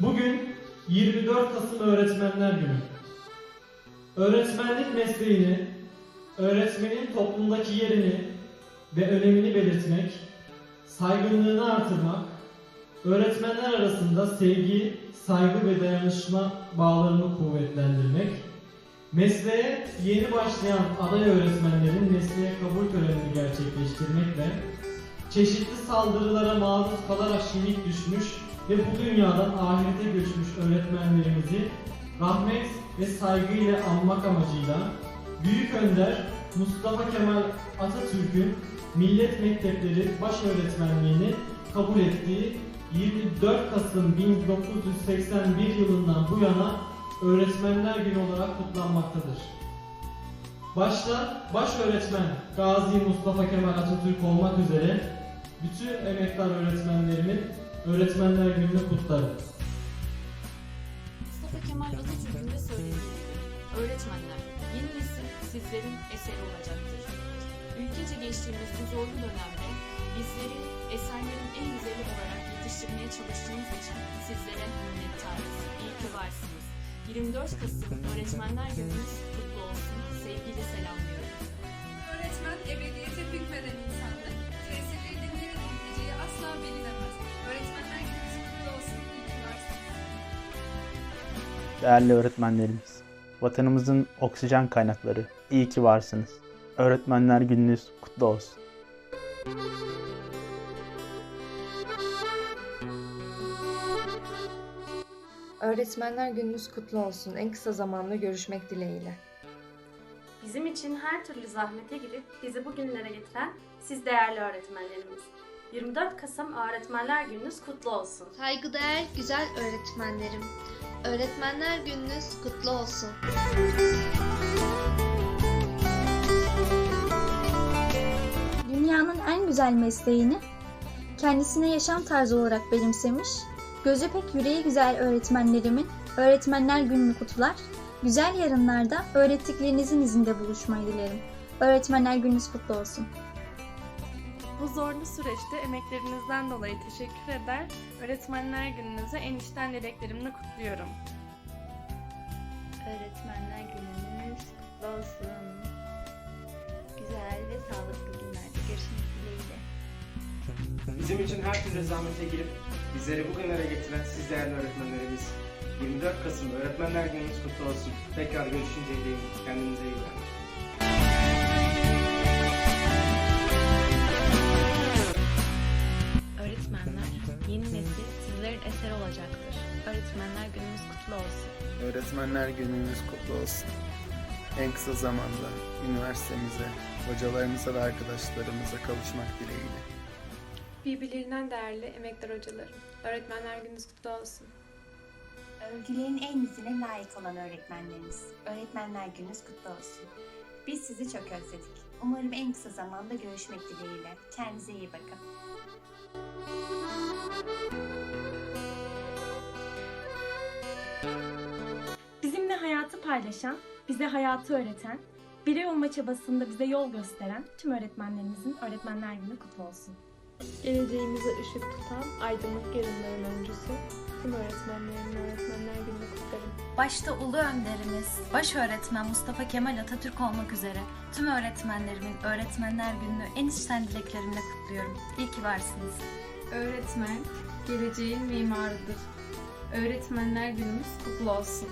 Bugün 24 Kasım Öğretmenler Günü. Öğretmenlik mesleğini, öğretmenin toplumdaki yerini ve önemini belirtmek, saygınlığını artırmak, öğretmenler arasında sevgi, saygı ve dayanışma bağlarını kuvvetlendirmek, mesleğe yeni başlayan aday öğretmenlerin mesleğe kabul törenini gerçekleştirmekle, çeşitli saldırılara maruz kalarak şehit düşmüş ve bu dünyadan ahirete göçmüş öğretmenlerimizi rahmet ve saygıyla anmak amacıyla Büyük Önder Mustafa Kemal Atatürk'ün Millet Mektepleri Baş Öğretmenliğini kabul ettiği 24 Kasım 1981 yılından bu yana Öğretmenler Günü olarak kutlanmaktadır. Başta baş öğretmen Gazi Mustafa Kemal Atatürk olmak üzere bütün emektar öğretmenlerimin Öğretmenler Günü'nü kutlarım. Mustafa Kemal Atatürk'ün de söylediği öğretmenler yeni nesil sizlerin eseri olacaktır. Ülkece geçtiğimiz bu zorlu dönemde bizleri eserlerin en güzeli olarak yetiştirmeye çalıştığınız için sizlere minnettarız. İyi ki varsınız. 24 Kasım Öğretmenler Gününüz Değerli öğretmenlerimiz, vatanımızın oksijen kaynakları, iyi ki varsınız. Öğretmenler gününüz kutlu olsun. Öğretmenler gününüz kutlu olsun. En kısa zamanda görüşmek dileğiyle. Bizim için her türlü zahmete girip bizi bugünlere getiren siz değerli öğretmenlerimiz. 24 Kasım Öğretmenler Gününüz kutlu olsun. Saygıdeğer güzel öğretmenlerim. Öğretmenler gününüz kutlu olsun. dünyanın en güzel mesleğini kendisine yaşam tarzı olarak benimsemiş, gözü pek yüreği güzel öğretmenlerimin Öğretmenler Günü'nü kutlar, güzel yarınlarda öğrettiklerinizin izinde buluşmayı dilerim. Öğretmenler Gününüz kutlu olsun. Bu zorlu süreçte emeklerinizden dolayı teşekkür eder, Öğretmenler Gününüzü en içten dileklerimle kutluyorum. Öğretmenler gününüz kutlu olsun. Güzel ve sağlıklı günlerde görüşmek dileğiyle. Bizim için her türlü zahmete girip bizleri bugünlere getiren siz değerli öğretmenlerimiz. 24 Kasım Öğretmenler Gününüz kutlu olsun. Tekrar görüşünceye değin. Kendinize iyi bakın. Öğretmenler gününüz kutlu olsun. En kısa zamanda üniversitemize, hocalarımıza ve arkadaşlarımıza kavuşmak dileğiyle. Birbirlerinden değerli emektar hocalarım. Öğretmenler gününüz kutlu olsun. Övgülerin en yüzüne layık olan öğretmenlerimiz. Öğretmenler gününüz kutlu olsun. Biz sizi çok özledik. Umarım en kısa zamanda görüşmek dileğiyle. Kendinize iyi bakın. Paylaşan, bize hayatı öğreten, birey olma çabasında bize yol gösteren tüm öğretmenlerimizin Öğretmenler Günü kutlu olsun. Geleceğimize ışık tutan aydınlık yarınların öncüsü. Tüm öğretmenlerin Öğretmenler Günü'nü kutlarım. Başta ulu önderimiz, baş öğretmen Mustafa Kemal Atatürk olmak üzere tüm öğretmenlerimin Öğretmenler Günü'nü en içten dileklerimle kutluyorum. İyi ki varsınız. Öğretmen, geleceğin mimarıdır. Öğretmenler Günümüz kutlu olsun.